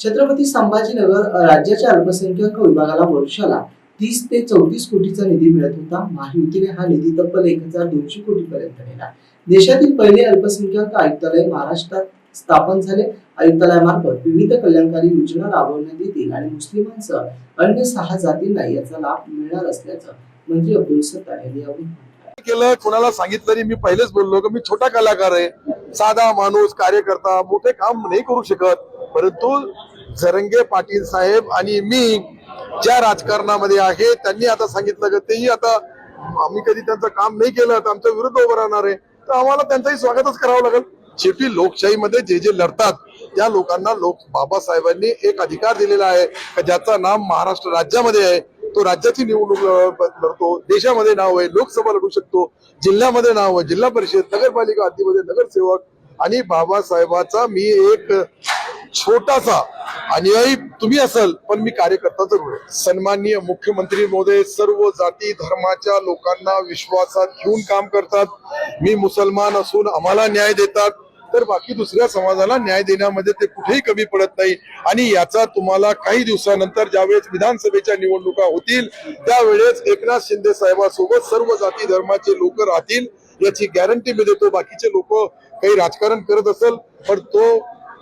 छत्रपती संभाजीनगर राज्याच्या अल्पसंख्याक विभागाला वर्षाला तीस ते चौतीस कोटीचा निधी मिळत होता. महायुतीने हा निधी तब्बल एक हजार दोनशे कोटी पर्यंत नेला. देशातील पहिले अल्पसंख्याक आयुक्तालय महाराष्ट्रात स्थापन झाले. आयुक्तालयामार्फत विविध कल्याणकारी योजना राबवण्यात येतील आणि मुस्लिमांसह अन्य सहा जातींना याचा लाभ मिळणार असल्याचं मंत्री अब्दुल सत्तार यांनी यावेळी केलं कोणाला सांगितलं मी पहिलेच बोललो की मी छोटा कलाकार आहे. साधा माणूस कार्यकर्ता मोठे काम नाही करू शकत. परंतु झरंगे पाटील साहेब आणि मी ज्या राजकारणामध्ये आहे त्यांनी आता सांगितलं की तेही आता आम्ही कधी त्यांचं काम नाही केलं तर आमच्या विरुद्ध उभं राहणार आहे. तर आम्हाला त्यांचंही स्वागतच करावं लागेल. शेवटी लोकशाहीमध्ये जे जे लढतात त्या लोकांना लोक बाबासाहेबांनी एक अधिकार दिलेला आहे ज्याचा नाम महाराष्ट्र राज्यामध्ये आहे. तो राज्याची निवडणूक लढतो देशामध्ये नाव आहे लोकसभा लढू शकतो जिल्ह्यामध्ये नाव आहे जिल्हा परिषद नगरपालिका हद्दीमध्ये नगरसेवक आणि बाबासाहेबाचा मी एक छोटासा. अनुयायी तुम्ही असाल पण मी कार्यकर्ता जरूर आहे सन्माननीय मुख्यमंत्री महोदय सर्व जाती धर्माच्या लोकांना विश्वासात घेऊन काम करतात. मी मुसलमान असून आम्हाला न्याय देतात. तर बाकी दुसऱ्या समाजाला न्याय देण्यामध्ये ते कुठेही कमी पडत नाही. आणि याचा तुम्हाला काही दिवसानंतर ज्यावेळेस विधानसभेच्या निवडणुका होतील त्यावेळेस एकनाथ शिंदे साहेबांसोबत सर्व जाती धर्माचे लोक राहतील याची गॅरंटी मी देतो. बाकीचे लोक काही राजकारण करत असेल पण तो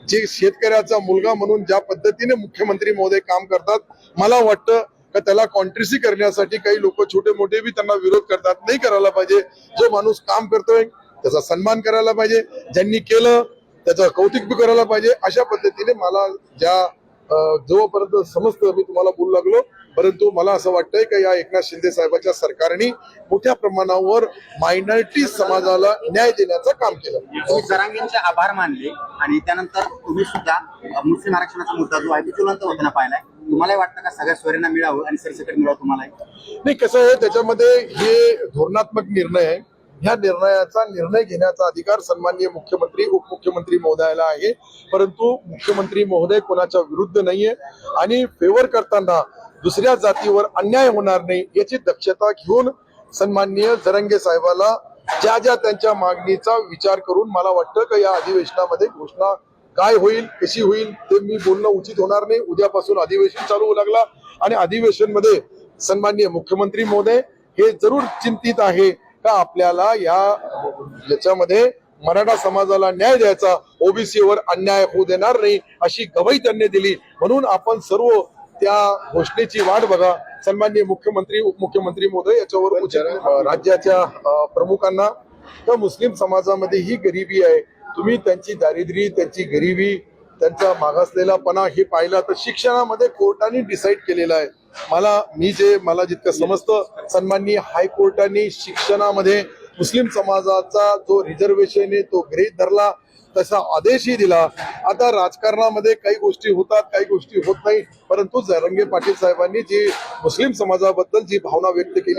जे शेतकऱ्याचा मुलगा म्हणून ज्या पद्धतीने मुख्यमंत्री महोदय काम करतात मला वाटतं का त्याला कॉन्ट्रिसी करण्यासाठी काही लोक छोटे मोठे बी त्यांना विरोध करतात. नाही करायला पाहिजे. जो माणूस काम करतोय त्याचा सन्मान करायला पाहिजे. ज्यांनी केलं त्याचं कौतुक बी करायला पाहिजे. अशा पद्धतीने मला ज्या अं, जोपर्यंत समजतं मी तुम्हाला बोलू लागलो परंतु मला असं वाटतंय की या एकनाथ शिंदे साहेबांच्या सरकारने मोठ्या प्रमाणावर मायनॉरिटी समाजाला न्याय देण्याचं काम केलं. तुम्ही जरांगींचे आभार मानले आणि त्यानंतर तुम्ही सुद्धा मुस्लिम आरक्षणाचा मुद्दा जो आहे तो ज्वलंत होताना पाहिलाय. तुम्हाला वाटतं का सगळ्या सोयऱ्यांना मिळावं आणि सरसकट मिळावं तुम्हाला नाही कसं आहे त्याच्यामध्ये हे धोरणात्मक निर्णय आहे. ह्या निर्णयाचा निर्णय घेण्याचा अधिकार सन्माननीय मुख्यमंत्री उपमुख्यमंत्री महोदयाला आहे. परंतु मुख्यमंत्री महोदय कोणाच्या विरुद्ध नाहीये. आणि फेवर करताना दुसऱ्या जातीवर अन्याय होणार नाही याची दक्षता घेऊन सन्माननीय जरंगे साहेबाला ज्या ज्या त्यांच्या मागणीचा विचार करून मला वाटतं की या अधिवेशनामध्ये घोषणा काय होईल कशी होईल ते मी बोलणं उचित होणार नाही. उद्यापासून अधिवेशन चालू होऊ लागला आणि अधिवेशनमध्ये सन्माननीय मुख्यमंत्री महोदय हे जरूर चिंतित आहे का आपल्याला या याच्यामध्ये मराठा समाजाला न्याय द्यायचा ओबीसीवर अन्याय होऊ देणार नाही अशी गवाही त्यांनी दिली. म्हणून आपण सर्व त्या घोषणेची वाट बघा. सन्माननीय मुख्यमंत्री उपमुख्यमंत्री महोदय याच्यावर राज्याच्या प्रमुखांना तर मुस्लिम समाजामध्ये ही गरिबी आहे. तुम्ही त्यांची दारिद्र्य त्यांची गरिबी त्यांचा मागासलेलापणा हे पाहिला तर शिक्षणामध्ये कोर्टाने डिसाईड केलेलं आहे. मला मी जे मला जितकं समजतं सन्माननीय हायकोर्टाने शिक्षणामध्ये मुस्लिम समाजाचा जो रिझर्वेशन आहे तो गृहीत धरला. तसा आदेशही दिला. आता राजकारणामध्ये काही गोष्टी होतात काही गोष्टी होत नाही. परंतु जरंगे पाटील साहेबांनी जी मुस्लिम समाजाबद्दल जी भावना व्यक्त केली